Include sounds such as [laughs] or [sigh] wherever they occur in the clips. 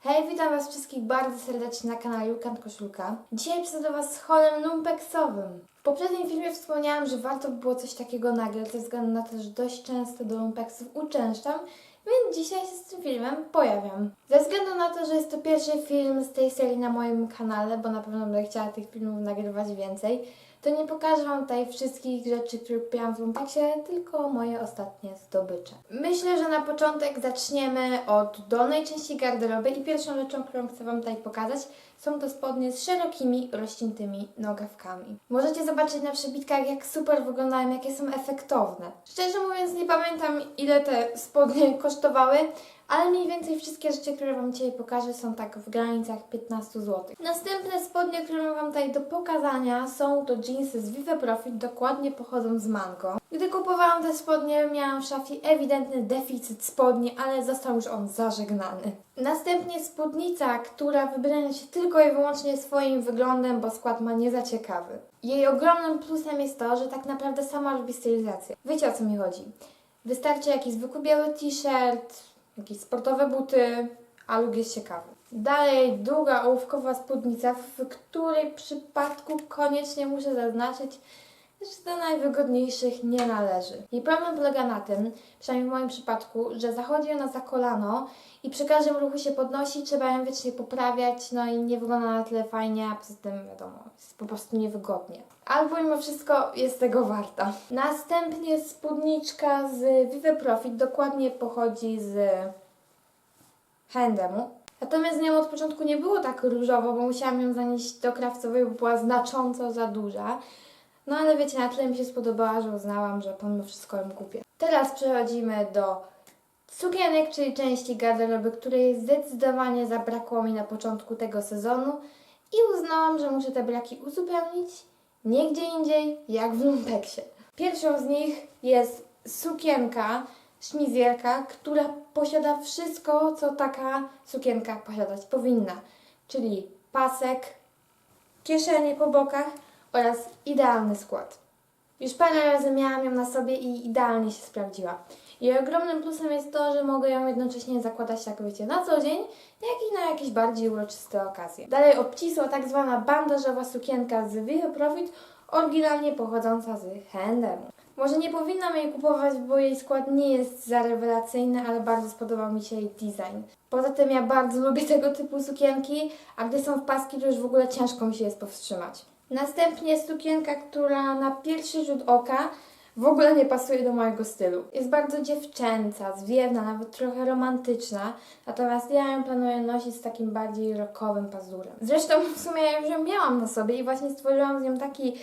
Hej, witam Was wszystkich bardzo serdecznie na kanale Jukant Koszulka. Dzisiaj przychodzę do Was z holem lumpeksowym. W poprzednim filmie wspomniałam, że warto by było coś takiego nagrać, ze względu na to, że dość często do lumpeksów uczęszczam, więc dzisiaj się z tym filmem pojawiam. Ze względu na to, że jest to pierwszy film z tej serii na moim kanale, bo na pewno będę chciała tych filmów nagrywać więcej, to nie pokażę Wam tutaj wszystkich rzeczy, które kupiłam w lumpeksie, tylko moje ostatnie zdobycze. Myślę, że na początek zaczniemy od dolnej części garderoby i pierwszą rzeczą, którą chcę Wam tutaj pokazać, są to spodnie z szerokimi, rozciętymi nogawkami. Możecie zobaczyć na przebitkach, jak super wyglądają, jakie są efektowne. Szczerze mówiąc, nie pamiętam, ile te spodnie kosztowały, ale mniej więcej wszystkie rzeczy, które Wam dzisiaj pokażę, są tak w granicach 15 zł. Następne spodnie, które mam tutaj do pokazania, są to jeansy z Vive Profit, dokładnie pochodzą z Mango. Gdy kupowałam te spodnie, miałam w szafie ewidentny deficyt spodni, ale został już on zażegnany. Następnie spódnica, która wybrania się tylko i wyłącznie swoim wyglądem, bo skład ma nie za ciekawy. Jej ogromnym plusem jest to, że tak naprawdę sama robi stylizację. Wiecie o co mi chodzi. Wystarczy jakiś zwykły biały t-shirt, jakieś sportowe buty, a luk jest ciekawy. Dalej długa ołówkowa spódnica, w której przypadku koniecznie muszę zaznaczyć, że do najwygodniejszych nie należy. Jej problem polega na tym, przynajmniej w moim przypadku, że zachodzi ona za kolano i przy każdym ruchu się podnosi, trzeba ją wiecznie poprawiać, no i nie wygląda na tyle fajnie, a poza tym wiadomo, jest po prostu niewygodnie. Albo mimo wszystko jest tego warta. Następnie spódniczka z Vive Profit dokładnie pochodzi z H&M-u. Natomiast z nią od początku nie było tak różowo, bo musiałam ją zanieść do krawcowej, bo była znacząco za duża. No ale wiecie, na tyle mi się spodobała, że uznałam, że pomimo wszystko ją kupię. Teraz przechodzimy do sukienek, czyli części garderoby, której zdecydowanie zabrakło mi na początku tego sezonu i uznałam, że muszę te braki uzupełnić nie gdzie indziej, jak w lumpeksie. Pierwszą z nich jest sukienka, szmizjerka, która posiada wszystko, co taka sukienka posiadać powinna. Czyli pasek, kieszenie po bokach oraz idealny skład. Już parę razy miałam ją na sobie i idealnie się sprawdziła. Jej ogromnym plusem jest to, że mogę ją jednocześnie zakładać, jak wiecie, na co dzień, jak i na jakieś bardziej uroczyste okazje. Dalej obcisła tak zwana bandażowa sukienka z Vive Profit, oryginalnie pochodząca z H&M. Może nie powinnam jej kupować, bo jej skład nie jest za rewelacyjny, ale bardzo spodobał mi się jej design. Poza tym ja bardzo lubię [laughs] tego typu sukienki, a gdy są w paski, to już w ogóle ciężko mi się jest powstrzymać. Następnie sukienka, która na pierwszy rzut oka w ogóle nie pasuje do mojego stylu. Jest bardzo dziewczęca, zwiewna, nawet trochę romantyczna, natomiast ja ją planuję nosić z takim bardziej rockowym pazurem. Zresztą w sumie ja już ją miałam na sobie i właśnie stworzyłam z nią taki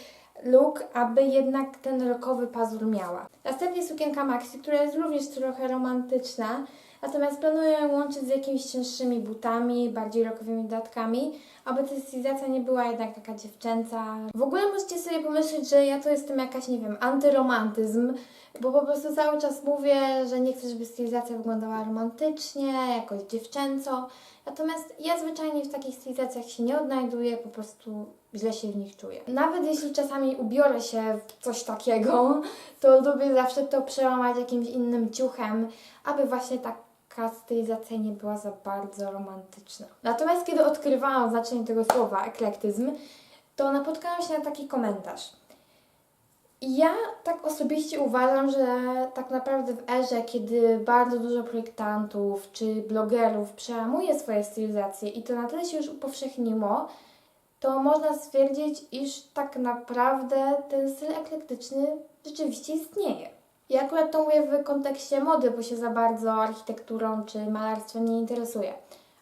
look, aby jednak ten rockowy pazur miała. Następnie sukienka Maxi, która jest również trochę romantyczna, natomiast planuję łączyć z jakimiś cięższymi butami, bardziej rockowymi dodatkami, aby ta stylizacja nie była jednak taka dziewczęca. W ogóle możecie sobie pomyśleć, że ja to jestem jakaś, nie wiem, antyromantyzm, bo po prostu cały czas mówię, że nie chcę, żeby stylizacja wyglądała romantycznie, jakoś dziewczęco. Natomiast ja zwyczajnie w takich stylizacjach się nie odnajduję, po prostu źle się w nich czuję. Nawet jeśli czasami ubiorę się w coś takiego, to lubię zawsze to przełamać jakimś innym ciuchem, aby właśnie taka stylizacja nie była za bardzo romantyczna. Natomiast kiedy odkrywałam znaczenie tego słowa eklektyzm, to napotkałam się na taki komentarz. Ja tak osobiście uważam, że tak naprawdę w erze, kiedy bardzo dużo projektantów czy blogerów przełamuje swoje stylizacje i to na tyle się już upowszechniło, to można stwierdzić, iż tak naprawdę ten styl eklektyczny rzeczywiście istnieje. Ja akurat to mówię w kontekście mody, bo się za bardzo architekturą czy malarstwem nie interesuję.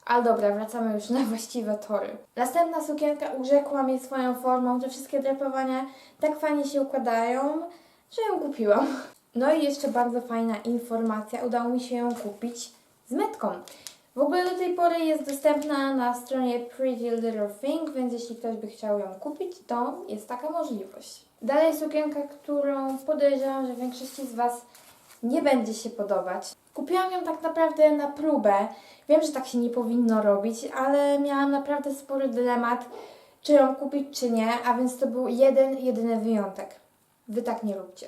Ale dobra, wracamy już na [laughs] właściwe tory. Następna sukienka urzekła mnie swoją formą, że wszystkie drapowania tak fajnie się układają, że ją kupiłam. No i jeszcze bardzo fajna informacja, udało mi się ją kupić z metką. W ogóle do tej pory jest dostępna na stronie Pretty Little Thing, więc jeśli ktoś by chciał ją kupić, to jest taka możliwość. Dalej sukienka, którą podejrzewam, że większości z Was nie będzie się podobać. Kupiłam ją tak naprawdę na próbę. Wiem, że tak się nie powinno robić, ale miałam naprawdę spory dylemat, czy ją kupić, czy nie, a więc to był jeden, jedyny wyjątek. Wy tak nie róbcie.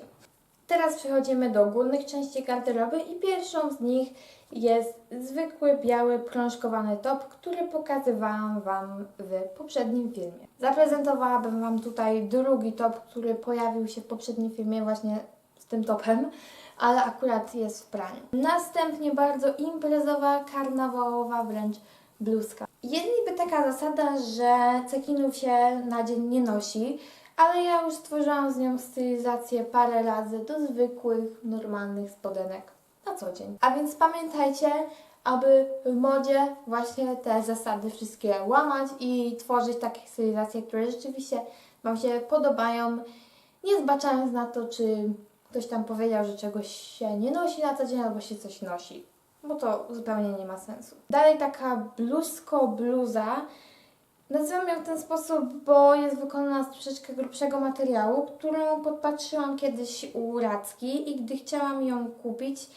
Teraz przechodzimy do ogólnych części garderoby i pierwszą z nich jest zwykły biały prążkowany top, który pokazywałam Wam w poprzednim filmie. Zaprezentowałabym Wam tutaj drugi top, który pojawił się w poprzednim filmie właśnie z tym topem, ale akurat jest w praniu. Następnie bardzo imprezowa, karnawałowa wręcz bluzka. Jest niby taka zasada, że cekinów się na dzień nie nosi, ale ja już stworzyłam z nią stylizację parę razy do zwykłych, normalnych spodenek na co dzień. A więc pamiętajcie, aby w modzie właśnie te zasady wszystkie łamać i tworzyć takie stylizacje, które rzeczywiście Wam się podobają, nie zbaczając na to, czy ktoś tam powiedział, że czegoś się nie nosi na co dzień, albo się coś nosi. Bo to zupełnie nie ma sensu. Dalej taka bluzko bluza. Nazywam ją w ten sposób, bo jest wykonana z troszeczkę grubszego materiału, którą podpatrzyłam kiedyś u Racki i gdy chciałam ją kupić,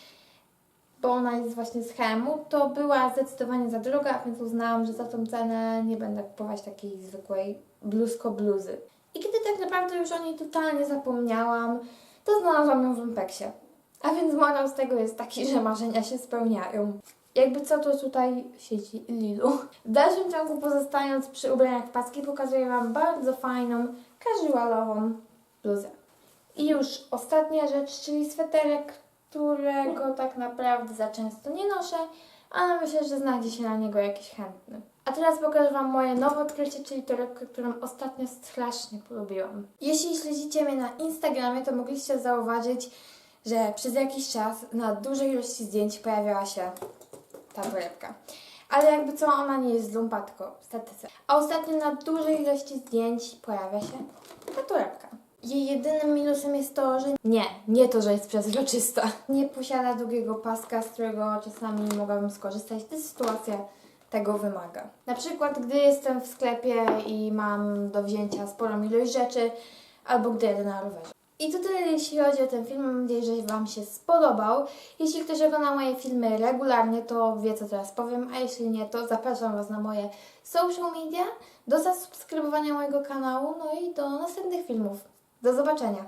bo ona jest właśnie z Hemu, to była zdecydowanie za droga, więc uznałam, że za tą cenę nie będę kupować takiej zwykłej bluzko bluzy. I kiedy tak naprawdę już o niej totalnie zapomniałam, to znalazłam ją w Impeksie. A więc morał z tego jest taki, że marzenia się spełniają. Jakby co to tutaj siedzi Lilu. W dalszym ciągu pozostając przy ubraniach paski, pokazuję Wam bardzo fajną, casualową bluzę. I już ostatnia rzecz, czyli sweterek, którego tak naprawdę za często nie noszę, ale myślę, że znajdzie się na niego jakiś chętny. A teraz pokażę Wam moje nowe odkrycie, czyli torebkę, którą ostatnio strasznie polubiłam. Jeśli śledzicie mnie na Instagramie, to mogliście zauważyć, że przez jakiś czas na dużej ilości zdjęć pojawiała się ta torebka. Ale jakby co, ona nie jest lumpatką, statyce. A ostatnio na dużej ilości zdjęć pojawia się ta torebka. Jej jedynym minusem jest to, że nie, nie to, że jest przezroczysta. Nie posiada długiego paska, z którego czasami mogłabym skorzystać, gdy sytuacja tego wymaga. Na przykład, gdy jestem w sklepie i mam do wzięcia sporą ilość rzeczy, albo gdy jadę na rowerze. I to tyle, jeśli chodzi o ten film. Mam nadzieję, że Wam się spodobał. Jeśli ktoś ogląda moje filmy regularnie, to wie, co teraz powiem, a jeśli nie, to zapraszam Was na moje social media, do zasubskrybowania mojego kanału, no i do następnych filmów. Do zobaczenia!